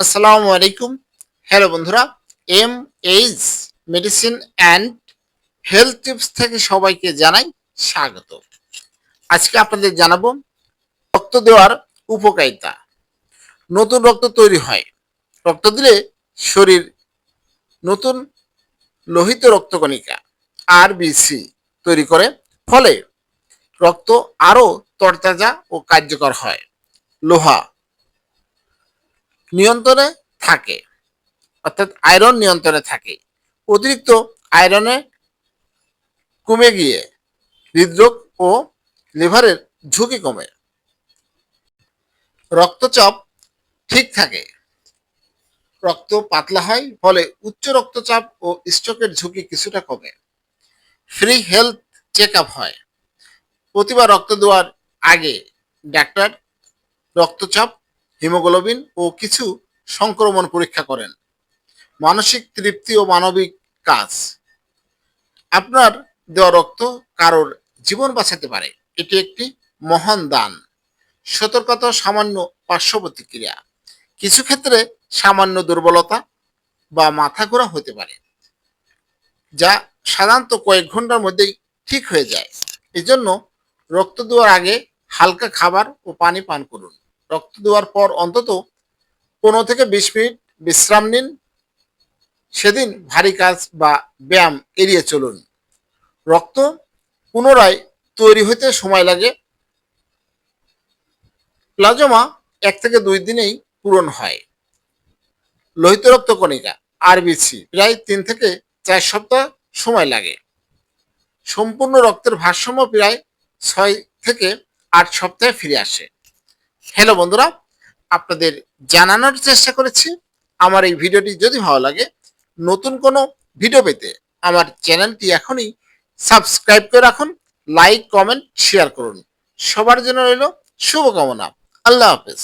আসসালামু আলাইকুম। হ্যালো বন্ধুরা, M H medicine and health tips থেকে সবাইকে জানাই স্বাগত। আজকে আপনাদের জানাব রক্ত দেওয়ার উপকারিতা। নতুন রক্ত তৈরি হয়। রক্ত দিলে শরীর নতুন লোহিত রক্তকণিকা আর বিসি তৈরি করে। ফলে রক্ত আরও তরতাজা ও কার্যকর হয়। লোহা নিয়ন্ত্রণে থাকে। অর্থাৎ আয়রন নিয়ন্ত্রণে থাকে। অতিরিক্ত আয়রনে কমে গিয়ে হৃদরোগ ও লিভারের ঝুঁকি কমে। রক্তচাপ ঠিক থাকে। রক্ত পাতলা হয়, ফলে উচ্চ রক্তচাপ ও স্ট্রোকের ঝুঁকি কিছুটা কমে। ফ্রি হেলথ চেক হয়। প্রতিবার রক্ত দেওয়ার আগে ডাক্তার রক্তচাপ হিমোগ্লোবিন ও কিছু সংক্রমণ পরীক্ষা করেন। মানসিক তৃপ্তি ও মানবিক কাজ। আপনার দেওয়া রক্ত কারোর জীবন বাঁচাতে পারে। এটি একটি মহান দান। সতর্কতা, সামান্য পার্শ্ব প্রতিক্রিয়া কিছু ক্ষেত্রে সামান্য দুর্বলতা বা মাথা ঘোরা হতে পারে, যা সাধারণত কয়েক ঘণ্টার মধ্যেই ঠিক হয়ে যায়। এজন্য রক্ত দেওয়ার আগে হালকা খাবার ও পানি পান করুন। রক্ত দেওয়ার পর অন্তত পনেরো থেকে বিশ মিনিট বিশ্রাম নিন। সেদিন ভারী কাজ বা ব্যায়াম এড়িয়ে চলুন। রক্ত পুনরায় তৈরি হতে সময় লাগে। প্লাজমা এক থেকে দুই দিনেই পূরণ হয়। লোহিত রক্ত কণিকা আরবিসি প্রায় তিন থেকে চার সপ্তাহ সময় লাগে। সম্পূর্ণ রক্তের ভারসাম্য প্রায় ছয় থেকে আট সপ্তাহে ফিরে আসে। হ্যালো বন্ধুরা, আপনাদের জানানোর চেষ্টা করেছি। আমার এই ভিডিওটি যদি ভালো লাগে, নতুন কোনো ভিডিও পেতে আমার চ্যানেলটি এখনই সাবস্ক্রাইব করে রাখুন, লাইক, কমেন্ট শেয়ার করুন। সবার জন্য রইল শুভকামনা। আল্লাহ হাফেজ।